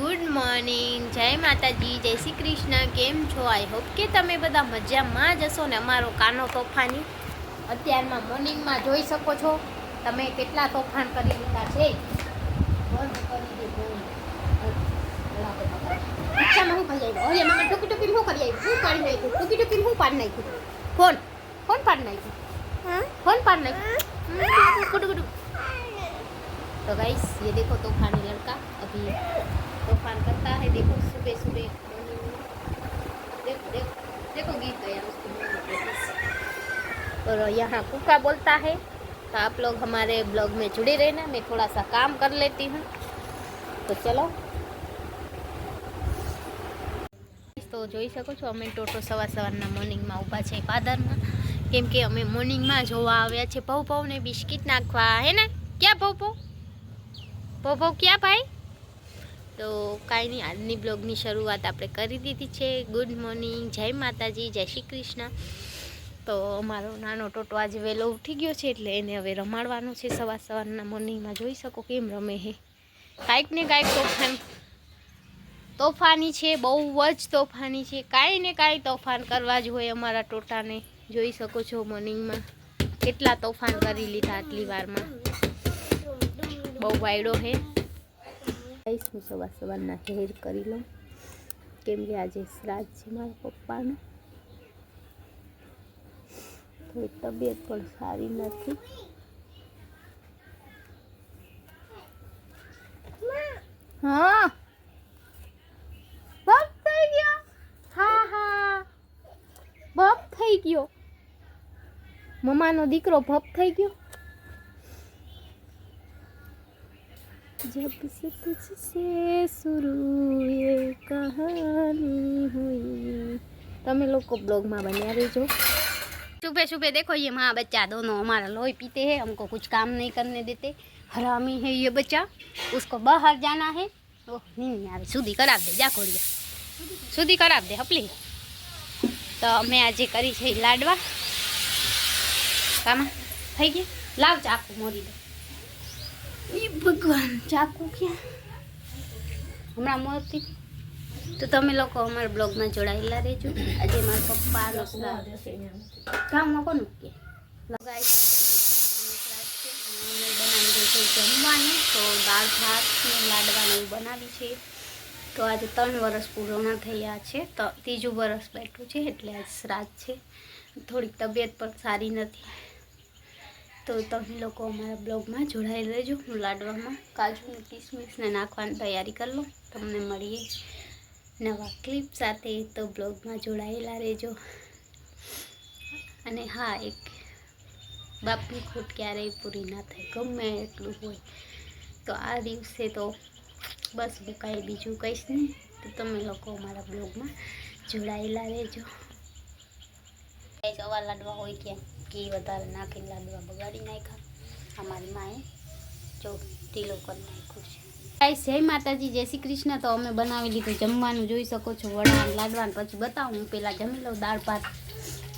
Good morning જય માતાજી જય શ્રી કૃષ્ણ કેમ છો આઈ હોપ કે તમે બધા મજામાં જ હશો ને અમારો કાનો તોફાની અત્યારમાં મોર્નિંગમાં જોઈ શકો છો તમે કેટલા તોફાન કરી લીધા છે બંધ કરી દે બંધ. રિક્ષામાં હું કરી આવ્યો અરે મામા ટુકી ટુકી શું કરી આવ્યું શું પાડી નાખ્યું ટુકી ટુકી શું પાડી નાખ્યું ફોન ફોન પાડી નાખ્યું ફોન પાડી નાખ્યું ગુડુ ગુડુ तो गाइस ये देखो तूफानी लड़का अभी तूफान करता है देखो सुबह सुबह morning में। देखो देखो देखो गिर गया उसके मुंह में पेटिस। और यहाँ कुका बोलता है तो आप लोग हमारे ब्लॉग में जुड़े रहना मैं थोड़ा सा काम कर लेती हूँ तो चलो તો જોઈ શકો છો અમે ટોટો સવાર સવારના મોર્નિંગમાં ઊભા છે પાદરમાં કેમ કે અમે મોર્નિંગમાં જોવા આવ્યા છે પૌ પૌને બિસ્કિટ નાખવા હે ને ક્યાં પૌ પૌ પૌ પૌ ક્યાં ભાઈ તો કાંઈ નહીં, આજની બ્લોગની શરૂઆત આપણે કરી દીધી છે. ગુડ મોર્નિંગ જય માતાજી, જય શ્રી કૃષ્ણ. તો અમારો નાનો ટોટો આજે વહેલો ઉઠી ગયો છે, એટલે એને હવે રમાડવાનો છે. સવાર સવારના મોર્નિંગમાં જોઈ શકો કેમ રમે હે. કાંઈક ને કાંઈક તોફાન, તોફાની છે, બહુ જ તોફાની છે. કાંઈ ને કાંઈ તોફાન કરવા જ હોય અમારા ટોટાને. જોઈ શકો છો મોર્નિંગમાં કેટલા તોફાન કરી લીધા આટલી વારમાં. બહુ વાયડો હે. ગાઈસ હું સવાર સવારના હેર કરી લઉં. કેમ કે આજે શ્રાદ્ધ છે મારા પપ્પાનું. થોડી તબિયત પણ સારી નથી. હા. થઈ ગયો? મમ્માનો દીકરો ભપ થઈ ગયો? जब से तुझसे शुरू ये कहानी हुई તમે લોકો બ્લોગમાં બન્યા રહેજો सुबह सुबह देखो ये माँ बच्चा दोनों हमारा लोही पीते हैं हमको कुछ काम नहीं करने देते हरामी है ये बच्चा उसको बाहर जाना है ओह नहीं नहीं આવે સુધી કરાવ દે જા ખોડિયા સુધી કરાવ દે હપલી તો અમે આજે કરી છે લાડવા કામાં થઈ ગયા લાવ ચાકુ મોરી દે એ ભગવાન ચાકુ ક્યાં? હમણાં મોરથી. તો તમે લોકો અમારા બ્લોગમાં જોડાયેલા રહેજો. આજે મારા પપ્પા શ્રાદ્ધ છે ગામમાં કોનું કે? જમવાનું. તો દાળ, ભાત ને લાડવાનું બનાવી છે. તો આજે ત્રણ વર્ષ પૂર્ણ થયા છે. તો ત્રીજું વર્ષ બેઠું છે. એટલે આજ શ્રાદ્ધ છે. થોડીક તબિયત પણ સારી નથી. તો તમે લોકો અમારા બ્લોગમાં જોડાઈ રહેજો. હું લાડવામાં કાજુ કિસમિસને નાખવાની તૈયારી કરી લઉં. તમને મળીએ નવા ક્લિપ સાથે. તો બ્લોગમાં જોડાયેલા રહેજો. અને હા, એક બાપની ખોટ ક્યારેય પૂરી ના થાય. ગમે એટલું હોય. તો આ દિવસે તો બસ હું બીજું કહીશ નહીં. તો તમે લોકો અમારા બ્લોગમાં જોડાયેલા રહેજો. જવા લાડવા હોય ક્યાં ઘી વધારે નાખીને લાડવા બગાડી નાખ્યા અમારી માએ જો ઢીલો કરી નાખ્યું છે ગાઈસ જય માતાજી જય શ્રી કૃષ્ણ તો અમે બનાવી લીધું જમવાનું જોઈ શકો છો વડા લાડવાનું પછી બતાવું હું પહેલાં જમી લઉં દાળ ભાત.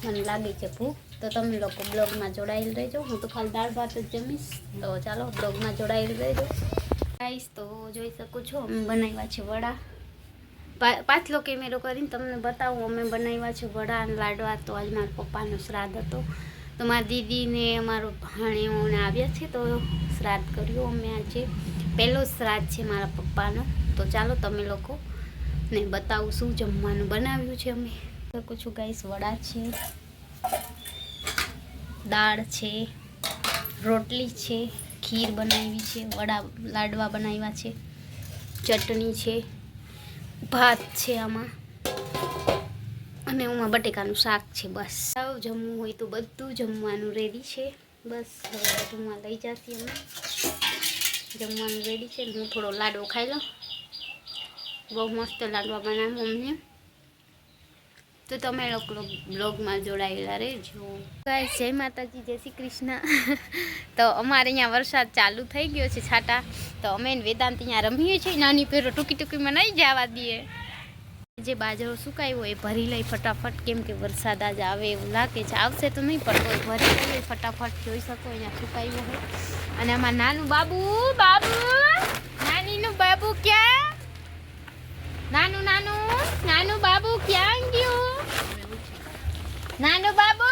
મને લાગે છે ભૂખ. તો તમે લોકો બ્લોગમાં જોડાયેલ રહેજો. હું તો ખાલી દાળ ભાત જ જમીશ. તો ચાલો, બ્લોગમાં જોડાયેલ રહેજો. ગાઈસ તો જોઈ શકો છો, અમે બનાવ્યા છે વડા. પા- પાછલો કેમેરો કરીને તમને બતાવું. અમે બનાવ્યા છે વડા અને લાડવા. તો આજ મારા પપ્પાનો શ્રાદ્ધ હતો. તો મારી દીદીને અમારો ભાણીઓને આવ્યા છે તો શ્રાદ્ધ કર્યું અમે આજે. પહેલો શ્રાદ્ધ છે મારા પપ્પાનો. તો ચાલો તમે લોકો ને બતાવું શું જમવાનું બનાવ્યું છે અમે. શકું છું ગાઈસ, વડા છે, દાળ છે, રોટલી છે, ખીર બનાવી છે, વડા લાડવા બનાવ્યા છે, ચટણી છે, ભાત છે આમાં. અને આમાં બટેકાનું શાક છે, બસ. જમવું હોય તો બધું જમવાનું રેડી છે. બસ જમવા લઈ જતી અમે. જમવાનું રેડી છે. હું થોડો લાડવો ખાઈ લઉં. બહુ મસ્ત લાડવા બનાવ્યો અમને. તો તમે લોકો બ્લોગમાં જોડાયેલા રહેજો. ગાય જય માતાજી, જય શ્રી કૃષ્ણ. તો અમારે અહીંયા વરસાદ ચાલુ થઈ ગયો છે, છાટા. તો અમે વેદાંત અહીંયા રમીએ છીએ. નાની પેરો ટૂંકી ટૂંકીમાં નહીં જવા દઈએ. જે બાજરો સુકાયો એ ભરી લઈ ફટાફટ, કેમ કે વરસાદ આજ આવે એવું લાગે છે. આવશે તો નહીં, પણ ભરી લઈ ફટાફટ જોઈ શકો, અહીંયા સુકાયું હોય. અને આમાં નાનું બાબુ બાબુ, નાનીનું બાબુ ક્યાં? નાનું નાનું નાનું બાબુ ક્યાં ગયું? નાનું બાબુ?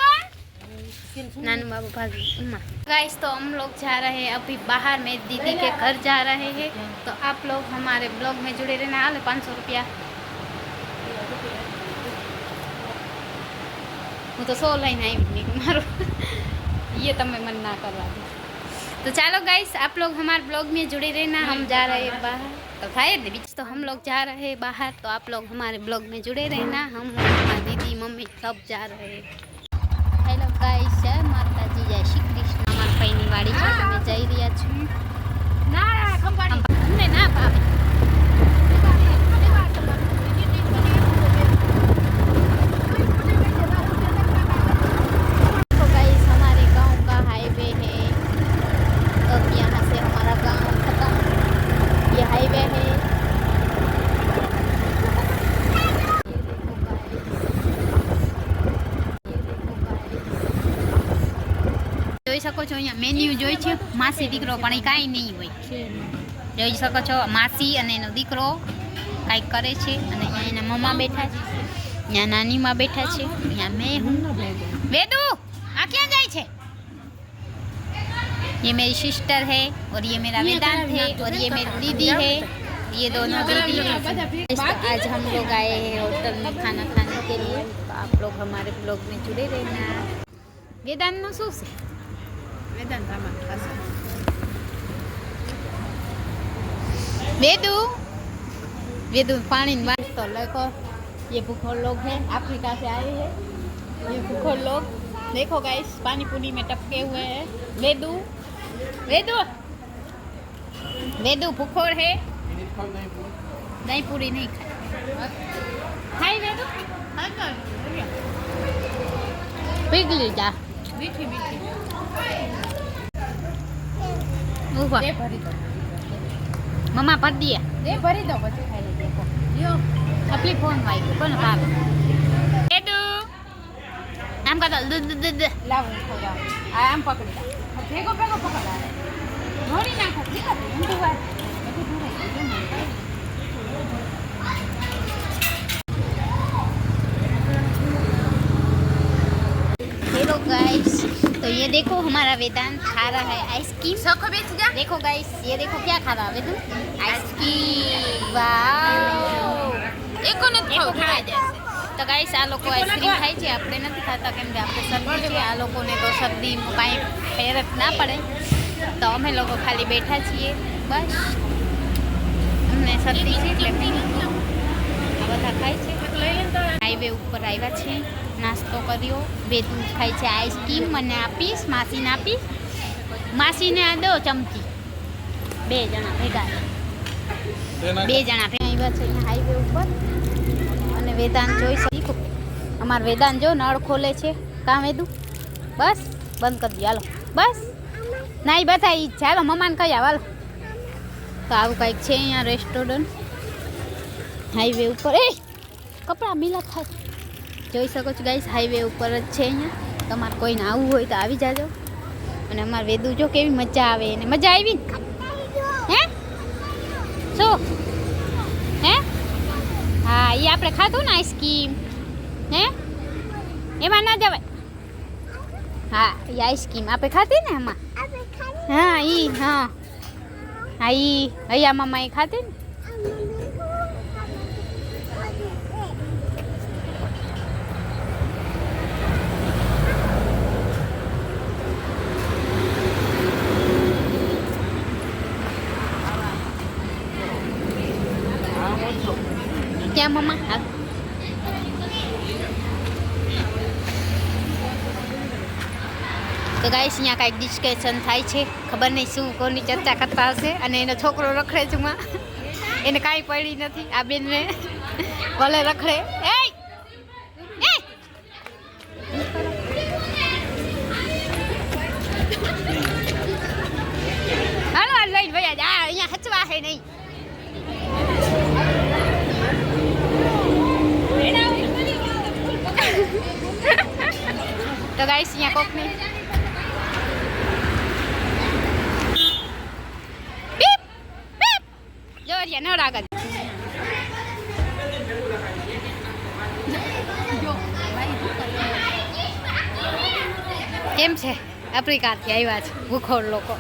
નાનું બાબુ भाभी उमा તો तो हम लोग जा रहे हैं अभी बाहर में दीदी के घर जा रहे हैं तो आप लोग हमारे ब्लॉग में जुड़े रहना हाल હું તો સો લઈને આવી મારું ये तो मैं मन ना करवा दी तो चलो गाइस आप लोग हमारे ब्लॉग में जुड़े रहना हम जा रहे हैं बाहर तो खाए दे बीच तो हम लोग जा रहे हैं बाहर तो आप लोग हमारे ब्लॉग में जुड़े रहना हम हमारी दीदी मम्मी सब जा रहे हैं હેલો ગાઈસ જય માતાજી જય શ્રી કૃષ્ણ અમારા ભાઈની વાડી છે તમે જઈ રહ્યા છો જોઈ શકો છો અહીંયા મેન્યુ જોઈ છે માસી દીકરો પણ એ કાંઈ નહીં હોય જોઈ શકો છો માસી અને એનો દીકરો કાંઈક કરે છે અને અહીંયા એના મમ્મા બેઠા છે અહીંયા નાનીમાં બેઠા છે અહીંયા મેં હું वेदू आ क्या जाए छे ये मेरी सिस्टर है और ये मेरा वेदांत है और ये मेरी दीदी है ये दोनों दीदी है तो आज हम लोग आए हैं होटल में खाना खाने के लिए तो आप लोग हमारे ब्लॉग में जुड़े रहना वेदांत નો શું છે वेदू वेदू पानी में तो देखो ये भूखो लोग हैं अफ्रीका से आए हैं? ये भूखो लोग। देखो गाइस पानी पूरी में टपके हुए हैं। वेदू वेदू वेदू भूखोर है। दही पूरी नहीं खाई। खाई वेदू। पिघली जा। ઊભા. ભરી દો. મમ્મા ભરી દે. દે ભરી દો પછી ખાઈ લે યો આપલી ફોન વાગ્યો કોણ બાપ. એડુ આમ કાતો દ દ દ લાવ આ આમ પકડી ભેગો ભેગો પકડા ધોરી નાખો. ઠીક છે ઊંધી વાત. બધું ધોરાઈ ગયું ये देखो हमारा वेदांत खा रहा है आइसक्रीम સખો બેસી જા देखो गाइस ये देखो क्या खा रहा है वेदू आइसक्रीम वाओ એકો નથી देखो ખાવું खाए ખાઈ જશે તો ગાઈસ આ લોકો આઈસ્ક્રીમ ખાય છે આપણે નથી ખાતા કેમ કે આપણે શરદી છે આ લોકોને તો શરદી કાંઈ ફેર જ ના પડે તો અમે લોકો ખાલી બેઠા છીએ બસ અમને શરદી છે એટલે આ બધા ખાય છે હાઈવે ઉપર આવ્યા છે નાસ્તો કર્યો બે દૂધ ખાય છે આઈસ્ક્રીમ મને આપીશ માસીને આપીશ. માસીને આ દો ચમચી. બે જણા ભેગા બે જણા ભેગા આવ્યા છે અહીંયા હાઈવે ઉપર. અને વેદાંત જોઈ શકો. અમાર વેદાંત જો નળ ખોલે છે. કામ વેદું? બસ બંધ કરી દો. હાલો. બસ. નાઈ બધા ઈ જ છે. હાલો મમ્માને કહી આવ. હાલો. તો આવું કંઈક છે અહીંયા રેસ્ટોરન્ટ હાઈવે ઉપર. એ! કપડાં મીલા થાય જોઈ શકો છો ગાઈસ હાઈવે ઉપર જ છે અહીંયા. તમારે કોઈને આવવું હોય તો આવી જાજો. અને અમારે વેદુ જો કેવી મજા આવે એને. મજા આવી? હે? શું? હે? હા એ આપણે ખાધું ને આઈસ્ક્રીમ હે? એમાં ના જવાય. હા એ આઈસ્ક્રીમ આપણે ખાધી ને એમાં? હા ઈ હા. હા ઈ હૈયા મામા એ ખાધી ને? ક્યાં મમ્મા તો ગાઈશ અહીંયા કાંઈક ડિસ્કશન થાય છે. ખબર નહીં શું કોની ચર્ચા કરતા હશે અને એનો છોકરો રખડે છે એને કાંઈ પડી નથી. આ બેનને ભલે રખડે. એ! હાલો આ જા અહીંયા હચવા હે નહીં. ગાઈસ અહીંયા કોકની બીપ બીપ જોરિયા નડ આગળ કેમ છે અફ્રિકાથી આવ્યા છે ભૂખોર લોકો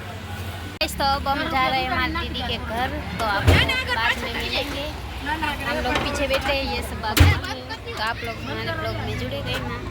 तो अब हम जा रहे हैं मान दीदी के घर तो आप बाद में मिलेंगे। हम लोग पीछे बैठे हैं ये सब बात तो आप लोग हमारे ब्लॉग में जुड़े गए ना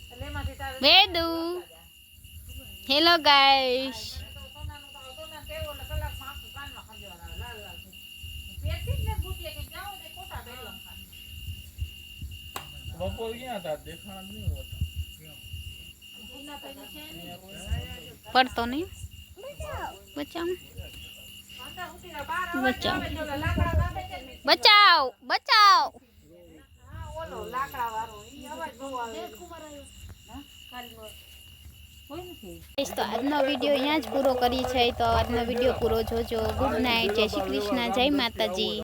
વેદુ હેલો. બપોર ક્યાં હતા? દેખાણ નહીં હોતા. નહીં. પડતો નહીં. બચાવ. બચાવ. બચાવ. બચાવ. લાકડા વાળો અવાજ બહુ આવે. તો આજનો વીડિયો અહીંયા જ પૂરો કરી છે તો આજનો વીડિયો પૂરો જોજો. ગુડ નાઇટ જય શ્રી કૃષ્ણ. જય માતાજી.